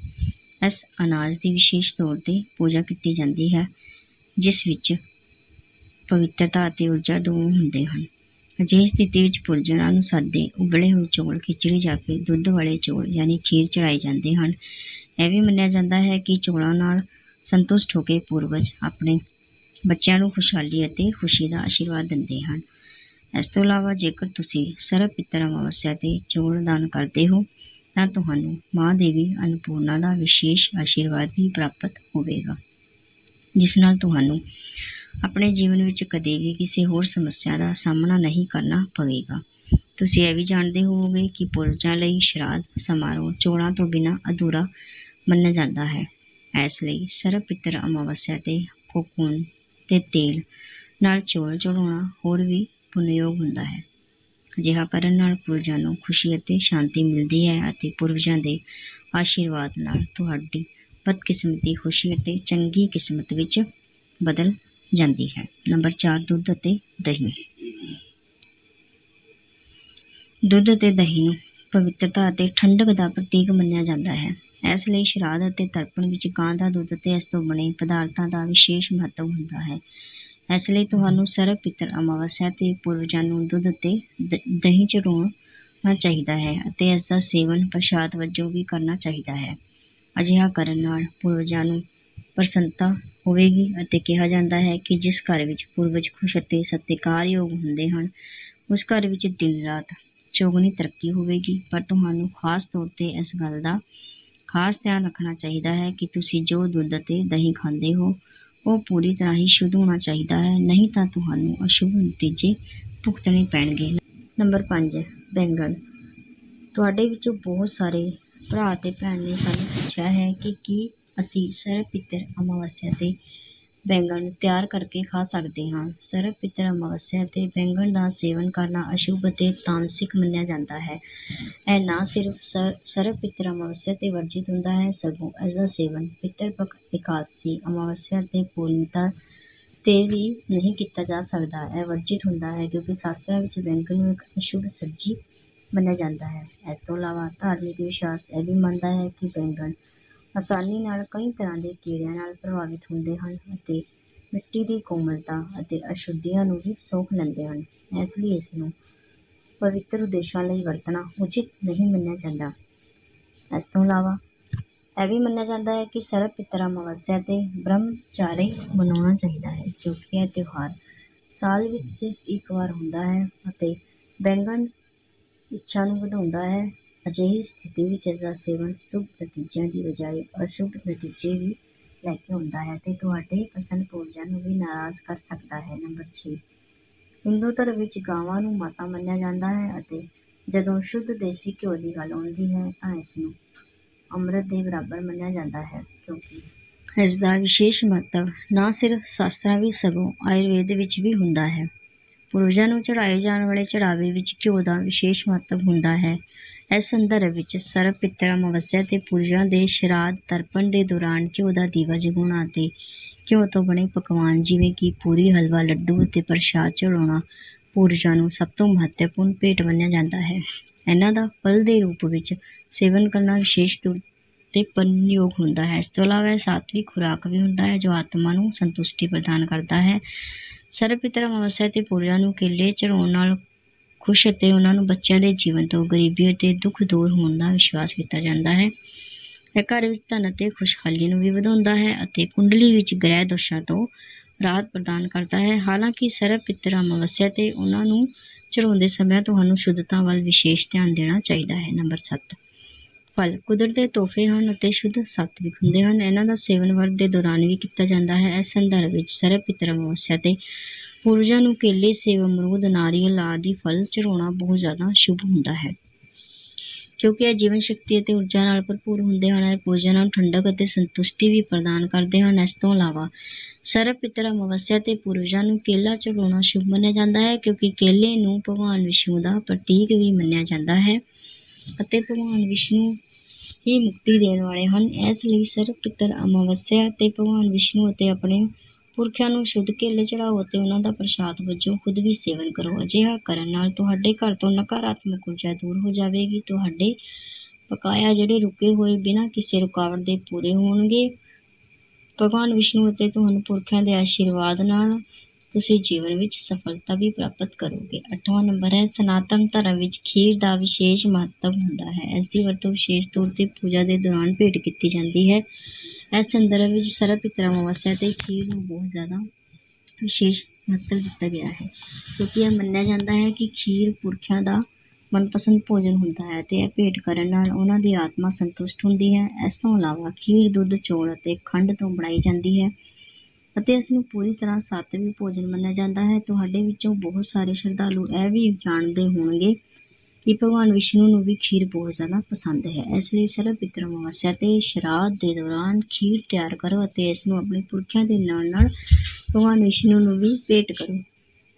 ਇਸ ਅਨਾਜ ਦੀ ਵਿਸ਼ੇਸ਼ ਤੌਰ ਤੇ ਪੂਜਾ ਕੀਤੀ ਜਾਂਦੀ ਹੈ, ਜਿਸ ਵਿੱਚ ਪਵਿੱਤਰਤਾ ਅਤੇ ਊਰਜਾ ਦੋਵੇਂ ਹੁੰਦੇ ਹਨ। ਅਜਿਹੀ ਸਥਿਤੀ ਵਿੱਚ ਪੁਰਜਨਾਂ ਨੂੰ ਸਾਦੇ ਉਬਲੇ ਹੋਏ ਚੌਲ, ਖਿਚੜੀ ਜਾਂ ਫਿਰ ਦੁੱਧ ਵਾਲੇ ਚੌਲ ਯਾਨੀ ਖੀਰ ਚੜਾਏ ਜਾਂਦੇ ਹਨ। ਇਹ ਵੀ ਮੰਨਿਆ ਜਾਂਦਾ ਹੈ ਕਿ ਚੌਲਾਂ ਨਾਲ ਸੰਤੁਸ਼ਟ ਹੋ ਕੇ ਪੂਰਵਜ ਆਪਣੇ ਬੱਚਿਆਂ ਨੂੰ ਖੁਸ਼ਹਾਲੀ ਅਤੇ ਖੁਸ਼ੀ ਦਾ ਆਸ਼ੀਰਵਾਦ ਦਿੰਦੇ ਹਨ। ਇਸ ਤੋਂ ਇਲਾਵਾ ਜੇਕਰ ਤੁਸੀਂ ਸਰਬ ਪਿੱਤਰ ਅਮਾਵਸਿਆ ਤੇ ਚੌਲ ਦਾਨ ਕਰਦੇ ਹੋ, ਤਾਂ ਤੁਹਾਨੂੰ ਮਾਂ ਦੇਵੀ ਅਨਪੂਰਨਾ ਦਾ ਵਿਸ਼ੇਸ਼ ਆਸ਼ੀਰਵਾਦ ਵੀ ਪ੍ਰਾਪਤ ਹੋਵੇਗਾ, ਜਿਸ ਨਾਲ ਤੁਹਾਨੂੰ ਆਪਣੇ ਜੀਵਨ ਵਿੱਚ ਕਦੇ ਵੀ ਕਿਸੇ ਹੋਰ ਸਮੱਸਿਆ ਦਾ ਸਾਹਮਣਾ ਨਹੀਂ ਕਰਨਾ ਪਵੇਗਾ। ਤੁਸੀਂ ਇਹ ਵੀ ਜਾਣਦੇ ਹੋਵੋਗੇ ਕਿ ਪੁਰਜਾਂ ਲਈ ਸ਼ਰਾਧ ਸਮਾਰੋਹ ਚੋਣਾਂ ਤੋਂ ਬਿਨਾਂ ਅਧੂਰਾ ਮੰਨਿਆ ਜਾਂਦਾ ਹੈ। ਇਸ ਲਈ ਸਰਬ ਪਿੱਤਰ ਅਮਾਵਸਿਆ ਤੇ ਕੋਕੂਨ ਤੇ ਤੇਲ ਨਾਲ ਚੋਲ ਚੜਾਉਣਾ ਹੋਰ ਵੀ ਪੁਨਯੋਗ ਹੁੰਦਾ ਹੈ। ਅਜਿਹਾ ਕਰਨ ਨਾਲ ਪੁਰਜਾਂ ਨੂੰ ਖੁਸ਼ੀ ਅਤੇ ਸ਼ਾਂਤੀ ਮਿਲਦੀ ਹੈ ਅਤੇ ਪੁਰਵਜਾਂ ਦੇ ਆਸ਼ੀਰਵਾਦ ਨਾਲ ਤੁਹਾਡੀ ਬਦਕਿਸਮਤੀ, ਖੁਸ਼ੀ ਅਤੇ ਚੰਗੀ ਕਿਸਮਤ ਵਿੱਚ ਬਦਲ ਜਾਂਦੀ ਹੈ। ਨੰਬਰ 4 ਦੁੱਧ ਅਤੇ ਦਹੀਂ। ਦੁੱਧ ਅਤੇ ਦਹੀਂ ਨੂੰ ਪਵਿੱਤਰਤਾ ਅਤੇ ਠੰਡਕ ਦਾ ਪ੍ਰਤੀਕ ਮੰਨਿਆ ਜਾਂਦਾ ਹੈ। ਇਸ ਲਈ ਸ਼ਰਾਧ ਅਤੇ ਤਰਪਣ ਵਿੱਚ ਗਾਂ ਦਾ ਦੁੱਧ ਅਤੇ ਇਸ ਤੋਂ ਬਣੇ ਪਦਾਰਥਾਂ ਦਾ ਵਿਸ਼ੇਸ਼ ਮਹੱਤਵ ਹੁੰਦਾ ਹੈ। ਇਸ ਲਈ ਤੁਹਾਨੂੰ ਸਰਬ ਪਿੱਤਰ ਅਮਾਵਸਿਆ ਤੇ ਪੂਰਵਜਾਂ ਨੂੰ ਦੁੱਧ ਅਤੇ ਦ- ਦਹੀਂ ਚੜਾਉਣਾ ਚਾਹੀਦਾ ਹੈ ਅਤੇ ਇਸ ਦਾ ਸੇਵਨ ਪ੍ਰਸ਼ਾਦ ਵਜੋਂ ਵੀ ਕਰਨਾ ਚਾਹੀਦਾ ਹੈ। ਅਜਿਹਾ ਕਰਨ ਨਾਲ ਪੂਰਵਜਾਂ ਨੂੰ ਪ੍ਰਸੰਨਤਾ ਹੋਵੇਗੀ ਅਤੇ ਕਿਹਾ ਜਾਂਦਾ ਹੈ ਕਿ ਜਿਸ ਘਰ ਵਿੱਚ ਪੂਰਵਜ ਖੁਸ਼ ਅਤੇ ਸਤਿਕਾਰਯੋਗ ਹੁੰਦੇ ਹਨ, ਉਸ ਘਰ ਵਿੱਚ ਦਿਨ ਰਾਤ ਚੌਗੁਣੀ ਤਰੱਕੀ ਹੋਵੇਗੀ। ਪਰ ਤੁਹਾਨੂੰ ਖਾਸ ਤੌਰ ਤੇ ਇਸ ਗੱਲ ਦਾ ਖਾਸ ਧਿਆਨ ਰੱਖਣਾ ਚਾਹੀਦਾ ਹੈ ਕਿ ਤੁਸੀਂ ਜੋ ਦੁੱਧ ਅਤੇ ਦਹੀਂ ਖਾਂਦੇ ਹੋ, ਉਹ ਪੂਰੀ ਤਰ੍ਹਾਂ ਹੀ ਸ਼ੁੱਧ ਹੋਣਾ ਚਾਹੀਦਾ ਹੈ, ਨਹੀਂ ਤਾਂ ਤੁਹਾਨੂੰ ਅਸ਼ੁਭ ਨਤੀਜੇ ਭੁਗਤਣੇ ਪੈਣਗੇ। ਨੰਬਰ 5 ਬੈਂਗਣ। ਤੁਹਾਡੇ ਵਿੱਚੋਂ ਬਹੁਤ ਸਾਰੇ ਭਰਾ ਅਤੇ ਭੈਣ ਨੇ ਸਾਨੂੰ ਪੁੱਛਿਆ ਹੈ ਕਿ ਕੀ ਅਸੀਂ ਸਰਬ ਪਿੱਤਰ ਅਮਾਵਸਿਆ ਤੇ ਬੈਂਗਣ ਤਿਆਰ ਕਰਕੇ ਖਾ ਸਕਦੇ ਹਾਂ। ਸਰਬ ਪਿੱਤਰ ਅਮਾਵਸਿਆ ਤੇ ਬੈਂਗਣ ਦਾ ਸੇਵਨ ਕਰਨਾ ਅਸ਼ੁਭ ਅਤੇ ਤਾਮਸਿਕ ਮੰਨਿਆ ਜਾਂਦਾ ਹੈ। ਇਹ ਨਾ ਸਿਰਫ ਸਰ ਸਰਬ ਪਿੱਤਰ ਅਮਾਵਸਿਆ ਤੇ ਵਰਜਿਤ ਹੁੰਦਾ ਹੈ, ਸਗੋਂ ਇਸ ਦਾ ਸੇਵਨ ਪਿੱਤਰ ਪੱਖ ਇਕਾਦਸ਼ੀ ਅਮਾਵਸਿਆ ਅਤੇ ਪੂਰਨਿਤਾ ਤੇ ਵੀ ਨਹੀਂ ਕੀਤਾ ਜਾ ਸਕਦਾ। ਇਹ ਵਰਜਿਤ ਹੁੰਦਾ ਹੈ ਕਿਉਂਕਿ ਸ਼ਾਸਤਰਾਂ ਵਿੱਚ ਬੈਂਗਣ ਨੂੰ ਇੱਕ ਅਸ਼ੁਭ ਸਬਜ਼ੀ ਮੰਨਿਆ ਜਾਂਦਾ ਹੈ। ਇਸ ਤੋਂ ਇਲਾਵਾ ਧਾਰਮਿਕ ਵਿਸ਼ਵਾਸ ਇਹ ਵੀ ਮੰਨਦਾ ਹੈ ਕਿ ਬੈਂਗਣ ਆਸਾਨੀ ਨਾਲ ਕਈ ਤਰ੍ਹਾਂ ਦੇ ਕੀੜਿਆਂ ਨਾਲ ਪ੍ਰਭਾਵਿਤ ਹੁੰਦੇ ਹਨ ਅਤੇ ਮਿੱਟੀ ਦੀ ਕੋਮਲਤਾ ਅਤੇ ਅਸ਼ੁੱਧੀਆਂ ਨੂੰ ਵੀ ਸੋਖ ਲੈਂਦੇ ਹਨ। ਇਸ ਲਈ ਇਸ ਨੂੰ ਪਵਿੱਤਰ ਉਦੇਸ਼ਾਂ ਲਈ ਵਰਤਣਾ ਉਚਿਤ ਨਹੀਂ ਮੰਨਿਆ ਜਾਂਦਾ। ਇਸ ਤੋਂ ਇਲਾਵਾ ਇਹ ਵੀ ਮੰਨਿਆ ਜਾਂਦਾ ਹੈ ਕਿ ਸਰਬ ਪਿੱਤਰ ਅਮਾਵਸਿਆ ਤੇ ਬ੍ਰਹਮਚਾਰੀ ਮਨਾਉਣਾ ਚਾਹੀਦਾ ਹੈ, ਕਿਉਂਕਿ ਇਹ ਤਿਉਹਾਰ ਸਾਲ ਵਿੱਚ ਸਿਰਫ ਇੱਕ ਵਾਰ ਹੁੰਦਾ ਹੈ ਅਤੇ ਬੈਂਗਣ ਇੱਛਾ ਨੂੰ ਵਧਾਉਂਦਾ ਹੈ। ਅਜਿਹੀ ਸਥਿਤੀ ਵਿੱਚ ਇਸਦਾ ਸੇਵਨ ਸ਼ੁਭ ਨਤੀਜਿਆਂ ਦੀ ਬਜਾਏ ਅਸ਼ੁਭ ਨਤੀਜੇ ਵੀ ਲੈ ਕੇ ਆਉਂਦਾ ਹੈ ਅਤੇ ਤੁਹਾਡੇ ਪਸੰਦ ਪੂਰਜਾਂ ਨੂੰ ਵੀ ਨਾਰਾਜ਼ ਕਰ ਸਕਦਾ ਹੈ। ਨੰਬਰ ਛੇ। ਹਿੰਦੂ ਧਰਮ ਵਿੱਚ ਗਾਵਾਂ ਨੂੰ ਮਾਤਾ ਮੰਨਿਆ ਜਾਂਦਾ ਹੈ ਅਤੇ ਜਦੋਂ ਸ਼ੁੱਧ ਦੇਸੀ ਘਿਓ ਦੀ ਗੱਲ ਆਉਂਦੀ ਹੈ ਤਾਂ ਇਸ ਨੂੰ ਅੰਮ੍ਰਿਤ ਦੇ ਬਰਾਬਰ ਮੰਨਿਆ ਜਾਂਦਾ ਹੈ ਕਿਉਂਕਿ ਇਸ ਦਾ ਵਿਸ਼ੇਸ਼ ਮਹੱਤਵ ਨਾ ਸਿਰਫ ਸ਼ਾਸਤਰਾਂ ਵਿੱਚ ਸਗੋਂ ਆਯੁਰਵੇਦ ਵਿੱਚ ਵੀ ਹੁੰਦਾ ਹੈ। ਪੂਰਵਜਾਂ ਨੂੰ ਚੜਾਏ ਜਾਣ ਵਾਲੇ ਚੜਾਵੇ ਵਿੱਚ ਘਿਓ ਦਾ ਵਿਸ਼ੇਸ਼ ਮਹੱਤਵ ਹੁੰਦਾ ਹੈ। ਇਸ ਸੰਦਰਭ ਵਿੱਚ ਸਰਬ ਪਿੱਤਰ ਅਮਾਵਸਿਆ ਤੇ ਪੂਜਾ ਦੇ ਸ਼ਰਾਧ ਤਰਪਣ ਦੇ ਦੌਰਾਨ ਘਿਓ ਦਾ ਦੀਵਾ ਜਗਾਉਣਾ ਅਤੇ ਘਿਓ ਤੋਂ ਬਣੇ ਪਕਵਾਨ ਜਿਵੇਂ ਕਿ ਪੂਰੀ ਹਲਵਾ, ਲੱਡੂ ਅਤੇ ਪ੍ਰਸ਼ਾਦ ਚੜਾਉਣਾ ਪੂਰਜਾਂ ਨੂੰ ਸਭ ਤੋਂ ਮਹੱਤਵਪੂਰਨ ਭੇਟ ਮੰਨਿਆ ਜਾਂਦਾ ਹੈ। ਇਹਨਾਂ ਦਾ ਫਲ ਦੇ ਰੂਪ ਵਿੱਚ ਸੇਵਨ ਕਰਨਾ ਵਿਸ਼ੇਸ਼ ਤੌਰ ਤੇ ਪਰਯੋਗ ਹੁੰਦਾ ਹੈ। ਇਸ ਤੋਂ ਇਲਾਵਾ ਇਹ ਸਾਤਵਿਕ ਖੁਰਾਕ ਵੀ ਹੁੰਦਾ ਹੈ ਜੋ ਆਤਮਾ ਨੂੰ ਸੰਤੁਸ਼ਟੀ ਪ੍ਰਦਾਨ ਕਰਦਾ ਹੈ। ਸਰਬ ਪਿਤਰ ਅਮਾਵਸਿਆ ਤੇ ਪੂਜਾ ਨੂੰ ਕੇਲੇ ਚੜਾਉਣ ਨਾਲ ਖੁਸ਼ ਅਤੇ ਉਹਨਾਂ ਨੂੰ ਬੱਚਿਆਂ ਦੇ ਜੀਵਨ ਤੋਂ ਗਰੀਬੀ ਅਤੇ ਦੁੱਖ ਦੂਰ ਹੋਣ ਦਾ ਵਿਸ਼ਵਾਸ ਕੀਤਾ ਜਾਂਦਾ ਹੈ। ਇਹ ਘਰ ਵਿੱਚ ਧਨ ਅਤੇ ਖੁਸ਼ਹਾਲੀ ਨੂੰ ਵੀ ਵਧਾਉਂਦਾ ਹੈ ਅਤੇ ਕੁੰਡਲੀ ਵਿੱਚ ਗ੍ਰਹਿ ਦੋਸ਼ਾਂ ਤੋਂ ਰਾਹਤ ਪ੍ਰਦਾਨ ਕਰਦਾ ਹੈ। ਹਾਲਾਂਕਿ ਸਰਬ ਪਿਤਰ ਅਮਾਵਸਿਆ ਤੇ ਉਹਨਾਂ ਨੂੰ ਚੜਾਉਂਦੇ ਸਮੇਂ ਤੁਹਾਨੂੰ ਸ਼ੁੱਧਤਾ ਵੱਲ ਵਿਸ਼ੇਸ਼ ਧਿਆਨ ਦੇਣਾ ਚਾਹੀਦਾ ਹੈ। ਨੰਬਰ 7 ਫਲ। ਕੁਦਰਤ ਦੇ ਤੋਹਫੇ ਹਨ ਅਤੇ ਸ਼ੁੱਧ ਸਾਤਵਿਕ ਹੁੰਦੇ ਹਨ। ਇਹਨਾਂ ਦਾ ਸੇਵਨ ਵਰਤ ਦੇ ਦੌਰਾਨ ਵੀ ਕੀਤਾ ਜਾਂਦਾ ਹੈ। ਇਸ ਸੰਦਰਭ ਵਿੱਚ ਸਰਬ ਪਿਤਰ ਅਮਾਵਸਿਆ ਤੇ ਪੂਰਵਜਾਂ ਨੂੰ ਕੇਲੇ, ਸੇਬ, ਅਮਰੂਦ, ਨਾਰੀਅਲ ਆਦਿ ਫਲ ਚੜਾਉਣਾ ਬਹੁਤ ਜ਼ਿਆਦਾ ਸ਼ੁਭ ਹੁੰਦਾ ਹੈ। ਕਿਉਂਕਿ ਇਹ ਜੀਵਨ ਸ਼ਕਤੀ ਅਤੇ ਊਰਜਾ ਨਾਲ ਭਰਪੂਰ ਹੁੰਦੇ ਹਨ, ਇਹ ਪੂਜਾ ਨੂੰ ਠੰਡਕ ਅਤੇ ਸੰਤੁਸ਼ਟੀ ਵੀ ਪ੍ਰਦਾਨ ਕਰਦੇ ਹਨ। ਇਸ ਤੋਂ ਇਲਾਵਾ ਸਰਬ ਪਿਤਰ ਅਮਾਵਸਿਆ ਤੇ ਪੂਰਵਜਾਂ ਨੂੰ ਕੇਲਾ ਚੜਾਉਣਾ ਸ਼ੁਭ ਮੰਨਿਆ ਜਾਂਦਾ ਹੈ, ਕਿਉਂਕਿ ਕੇਲੇ ਨੂੰ ਭਗਵਾਨ ਵਿਸ਼ਨੂੰ ਦਾ ਪ੍ਰਤੀਕ ਵੀ ਮੰਨਿਆ ਜਾਂਦਾ ਹੈ ਅਤੇ ਭਗਵਾਨ ਵਿਸ਼ਨੂੰ ਹੀ ਮੁਕਤੀ ਦੇਣ ਵਾਲੇ ਹਨ। ਇਸ ਲਈ ਸਰਬ ਪਿਤਰ ਅਮਾਵਸਿਆ ਤੇ ਭਗਵਾਨ ਵਿਸ਼ਨੂੰ ਅਤੇ ਆਪਣੇ ਪੁਰਖਿਆਂ ਨੂੰ ਸ਼ੁੱਧ ਕੇਲੇ ਚੜਾਓ ਅਤੇ ਉਹਨਾਂ ਦਾ ਪ੍ਰਸ਼ਾਦ ਵਜੋਂ ਖੁਦ ਵੀ ਸੇਵਨ ਕਰੋ। ਅਜਿਹਾ ਕਰਨ ਨਾਲ ਤੁਹਾਡੇ ਘਰ ਤੋਂ ਨਕਾਰਾਤਮਕ ਊਰਜਾ ਦੂਰ ਹੋ ਜਾਵੇਗੀ। ਤੁਹਾਡੇ ਪਕਾਇਆ ਜਿਹੜੇ ਰੁਕੇ ਹੋਏ ਬਿਨਾਂ ਕਿਸੇ ਰੁਕਾਵਟ ਦੇ ਪੂਰੇ ਹੋਣਗੇ। ਭਗਵਾਨ ਵਿਸ਼ਨੂੰ ਅਤੇ ਤੁਹਾਨੂੰ ਪੁਰਖਿਆਂ ਦੇ ਆਸ਼ੀਰਵਾਦ ਨਾਲ ਤੁਸੀਂ ਜੀਵਨ ਵਿੱਚ ਸਫਲਤਾ ਵੀ ਪ੍ਰਾਪਤ ਕਰੋਗੇ। ਅੱਠਵਾਂ ਨੰਬਰ ਹੈ, ਸਨਾਤਨ ਧਰਮ ਵਿੱਚ ਖੀਰ ਦਾ ਵਿਸ਼ੇਸ਼ ਮਹੱਤਵ ਹੁੰਦਾ ਹੈ। ਇਸ ਦੀ ਵਰਤੋਂ ਵਿਸ਼ੇਸ਼ ਤੌਰ ਤੇ ਪੂਜਾ ਦੇ ਦੌਰਾਨ ਭੇਟ ਕੀਤੀ ਜਾਂਦੀ ਹੈ। ਇਸ ਸੰਦਰਭ ਵਿੱਚ ਸਰਬ ਪਿਤਰ ਅਮਾਵਸਿਆ ਅਤੇ ਖੀਰ ਨੂੰ ਬਹੁਤ ਜ਼ਿਆਦਾ ਵਿਸ਼ੇਸ਼ ਮਹੱਤਵ ਦਿੱਤਾ ਗਿਆ ਹੈ, ਕਿਉਂਕਿ ਇਹ ਮੰਨਿਆ ਜਾਂਦਾ ਹੈ ਕਿ ਖੀਰ ਪੁਰਖਿਆਂ ਦਾ ਮਨਪਸੰਦ ਭੋਜਨ ਹੁੰਦਾ ਹੈ ਅਤੇ ਇਹ ਭੇਟ ਕਰਨ ਨਾਲ ਉਹਨਾਂ ਦੀ ਆਤਮਾ ਸੰਤੁਸ਼ਟ ਹੁੰਦੀ ਹੈ। ਇਸ ਤੋਂ ਇਲਾਵਾ ਖੀਰ, ਦੁੱਧ, ਚੌਲ ਅਤੇ ਖੰਡ ਤੋਂ ਬਣਾਈ ਜਾਂਦੀ ਹੈ ਅਤੇ ਇਸ ਨੂੰ ਪੂਰੀ ਤਰ੍ਹਾਂ ਸਾਤਵਿਕ ਭੋਜਨ ਮੰਨਿਆ ਜਾਂਦਾ ਹੈ। ਤੁਹਾਡੇ ਵਿੱਚੋਂ ਬਹੁਤ ਸਾਰੇ ਸ਼ਰਧਾਲੂ ਇਹ ਵੀ ਜਾਣਦੇ ਹੋਣਗੇ ਕਿ ਭਗਵਾਨ ਵਿਸ਼ਨੂੰ ਨੂੰ ਵੀ ਖੀਰ ਬਹੁਤ ਜ਼ਿਆਦਾ ਪਸੰਦ ਹੈ। ਇਸ ਲਈ ਸਰਬ ਪਿਤਰ ਅਮਾਵਸਿਆ ਤੇ ਸ਼ਰਾਧ ਦੇ ਦੌਰਾਨ ਖੀਰ ਤਿਆਰ ਕਰੋ ਅਤੇ ਇਸ ਨੂੰ ਆਪਣੇ ਪੁਰਖਿਆਂ ਦੇ ਨਾਲ ਨਾਲ ਭਗਵਾਨ ਵਿਸ਼ਨੂੰ ਨੂੰ ਵੀ ਭੇਟ ਕਰੋ।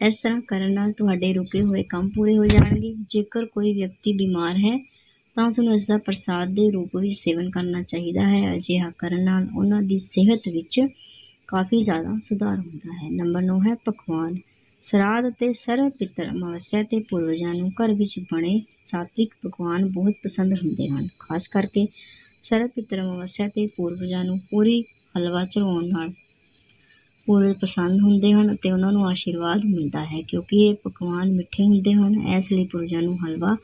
ਇਸ ਤਰ੍ਹਾਂ ਕਰਨ ਨਾਲ ਤੁਹਾਡੇ ਰੁਕੇ ਹੋਏ ਕੰਮ ਪੂਰੇ ਹੋ ਜਾਣਗੇ। ਜੇਕਰ ਕੋਈ ਵਿਅਕਤੀ ਬਿਮਾਰ ਹੈ, ਤਾਂ ਉਸ ਨੂੰ ਇਸ ਦਾ ਪ੍ਰਸਾਦ ਦੇ ਰੂਪ ਵਿੱਚ ਸੇਵਨ ਕਰਨਾ ਚਾਹੀਦਾ ਹੈ। ਅਜਿਹਾ ਕਰਨ ਨਾਲ ਉਹਨਾਂ ਦੀ ਸਿਹਤ ਵਿੱਚ ਕਾਫੀ ਜ਼ਿਆਦਾ ਸੁਧਾਰ ਹੁੰਦਾ ਹੈ। ਨੰਬਰ 9 ਹੈ ਪਕਵਾਨ ਸਰਾਧ ਅਤੇ ਸਰਬ ਪਿਤਰ ਅਮਾਵਸਿਆ ਤੇ ਪੂਰਵਜਾਂ ਨੂੰ ਘਰ ਵਿੱਚ ਬਣੇ ਸਾਤਵਿਕ ਪਕਵਾਨ ਬਹੁਤ ਪਸੰਦ ਹੁੰਦੇ ਹਨ। ਖਾਸ ਕਰਕੇ ਸਰਬ ਪਿਤਰ ਅਮਾਵਸਿਆ ਤੇ ਪੂਰਵਜਾਂ ਨੂੰ ਪੂਰੀ ਹਲਵਾ ਚੜਾਉਣ ਨਾਲ ਪੂਰੇ ਪਸੰਦ ਹੁੰਦੇ ਹਨ ਅਤੇ ਉਹਨਾਂ ਨੂੰ ਆਸ਼ੀਰਵਾਦ ਮਿਲਦਾ ਹੈ ਕਿਉਂਕਿ ਇਹ ਪਕਵਾਨ ਮਿੱਠੇ ਹੁੰਦੇ ਹਨ। ਇਸ ਲਈ ਪੂਰਵਜਾਂ ਨੂੰ ਹਲਵਾ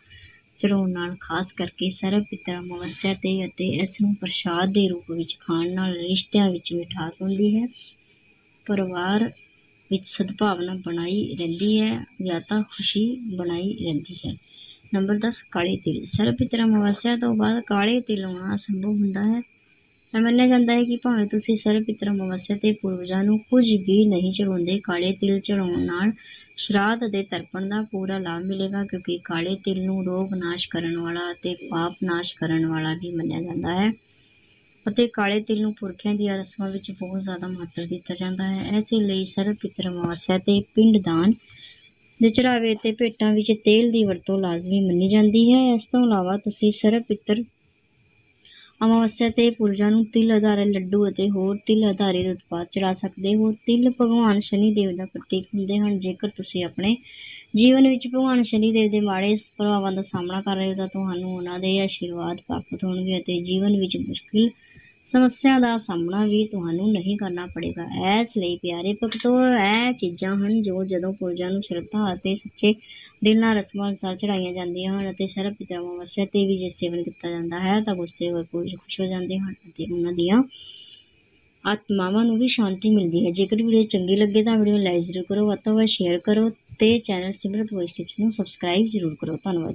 ਚੜਾਉਣ ਨਾਲ ਖਾਸ ਕਰਕੇ ਸਰਬ ਪਿਤਰ ਅਮਾਵਸਿਆ ਤੇ ਅਤੇ ਇਸ ਨੂੰ ਪ੍ਰਸ਼ਾਦ ਦੇ ਰੂਪ ਵਿੱਚ ਖਾਣ ਨਾਲ ਰਿਸ਼ਤਿਆਂ ਵਿੱਚ ਮਿਠਾਸ ਹੁੰਦੀ ਹੈ। ਪਰਿਵਾਰ ਵਿੱਚ ਸਦਭਾਵਨਾ ਬਣਾਈ ਰਹਿੰਦੀ ਹੈ, ਜਾਂ ਤਾਂ ਖੁਸ਼ੀ ਬਣਾਈ ਰਹਿੰਦੀ ਹੈ। ਨੰਬਰ 10 ਕਾਲੇ ਤਿਲ। ਸਰਬ ਪਿਤਰ ਅਮਾਵਸਿਆ ਤੋਂ ਬਾਅਦ ਕਾਲੇ ਤਿਲ ਆਉਣਾ ਅਸੰਭਵ ਹੁੰਦਾ ਹੈ। ਤਾਂ ਮੰਨਿਆ ਜਾਂਦਾ ਹੈ ਕਿ ਭਾਵੇਂ ਤੁਸੀਂ ਸਰਬ ਪਿਤਰ ਅਮਾਵਸਿਆ ਤੇ ਪੂਰਵਜਾਂ ਨੂੰ ਕੁਝ ਵੀ ਨਹੀਂ ਚੜਾਉਂਦੇ ਕਾਲੇ ਤਿਲ ਚੜਾਉਣ ਨਾਲ ਸ਼ਰਾਧ ਅਤੇ ਤਰਪਣ ਦਾ ਪੂਰਾ ਲਾਭ ਮਿਲੇਗਾ, ਕਿਉਂਕਿ ਕਾਲੇ ਤਿਲ ਨੂੰ ਰੋਗ ਨਾਸ਼ ਕਰਨ ਵਾਲਾ ਅਤੇ ਪਾਪ ਨਾਸ਼ ਕਰਨ ਵਾਲਾ ਵੀ ਮੰਨਿਆ ਜਾਂਦਾ ਹੈ। ਅਤੇ ਕਾਲੇ ਤਿਲ ਨੂੰ ਪੁਰਖਿਆਂ ਦੀਆਂ ਰਸਮਾਂ ਵਿੱਚ ਬਹੁਤ ਜ਼ਿਆਦਾ ਮਹੱਤਵ ਦਿੱਤਾ ਜਾਂਦਾ ਹੈ। ਐਸੇ ਲਈ ਸਰਬ ਪਿਤਰ ਅਮਾਵਸਿਆ ਤੇ ਪਿੰਡ ਦਾਨ ਦੇ ਚੜਾਵੇ ਤੇ ਭੇਟਾਂ ਵਿੱਚ ਤੇਲ ਦੀ ਵਰਤੋਂ ਲਾਜ਼ਮੀ ਮੰਨੀ ਜਾਂਦੀ ਹੈ। ਇਸ ਤੋਂ ਇਲਾਵਾ ਤੁਸੀਂ ਸਰਬ ਪਿਤਰ ਅਮਾਵਸਿਆ ਤੇ ਪੂਰਜਾਂ ਨੂੰ ਤਿਲ ਆਧਾਰਿਤ ਲੱਡੂ ਅਤੇ ਹੋਰ ਤਿਲ ਆਧਾਰਿਤ ਉਤਪਾਦ ਚੜਾ ਸਕਦੇ ਹੋ। ਤਿਲ ਭਗਵਾਨ ਸ਼ਨੀ ਦੇਵ ਦਾ ਪ੍ਰਤੀਕ ਹੁੰਦੇ ਹਨ। ਜੇਕਰ ਤੁਸੀਂ ਆਪਣੇ ਜੀਵਨ ਵਿੱਚ ਭਗਵਾਨ ਸ਼ਨੀ ਦੇਵ ਦੇ ਮਾੜੇ ਪ੍ਰਭਾਵਾਂ ਦਾ ਸਾਹਮਣਾ ਕਰ ਰਹੇ ਹੋ ਤਾਂ ਤੁਹਾਨੂੰ ਉਹਨਾਂ ਦੇ ਆਸ਼ੀਰਵਾਦ ਪ੍ਰਾਪਤ ਹੋਣਗੇ ਅਤੇ ਜੀਵਨ ਵਿੱਚ ਮੁਸ਼ਕਿਲ ਸਮੱਸਿਆ ਦਾ ਸਾਹਮਣਾ ਵੀ ਤੁਹਾਨੂੰ ਨਹੀਂ ਕਰਨਾ ਪੜੇਗਾ। ਇਸ ਲਈ ਪਿਆਰੇ ਭਗਤੋ, ਇਹ ਚੀਜ਼ਾਂ ਹਨ ਜੋ ਜਦੋਂ ਪੁਰਜਾਂ ਨੂੰ ਸ਼ਰਧਾ ਅਤੇ ਸੱਚੇ ਦਿਲ ਨਾਲ ਰਸਮਾਂ ਅਨੁਸਾਰ ਚੜਾਈਆਂ ਜਾਂਦੀਆਂ ਹਨ ਅਤੇ ਸਰਬ ਪਿਤਾ ਅਮਾਵਸਿਆ ਤੇ ਵੀ ਜੇ ਸੇਵਨ ਕੀਤਾ ਜਾਂਦਾ ਹੈ, ਤਾਂ ਗੁੱਸੇ ਹੋਏ ਪੁਰਜ ਖੁਸ਼ ਹੋ ਜਾਂਦੇ ਹਨ ਅਤੇ ਉਹਨਾਂ ਦੀਆਂ ਆਤਮਾਵਾਂ ਨੂੰ ਵੀ ਸ਼ਾਂਤੀ ਮਿਲਦੀ ਹੈ। ਜੇਕਰ ਵੀਡੀਓ ਚੰਗੀ ਲੱਗੇ ਤਾਂ ਵੀਡੀਓ ਲਾਈਕ ਜ਼ਰੂਰ ਕਰੋ, ਵੱਧ ਤੋਂ ਵੱਧ ਸ਼ੇਅਰ ਕਰੋ ਤੇ ਚੈਨਲ ਸਿਮਰਤ ਵੋਇਸ ਟਿਪਸ ਨੂੰ ਸਬਸਕ੍ਰਾਈਬ ਜ਼ਰੂਰ ਕਰੋ। ਧੰਨਵਾਦ।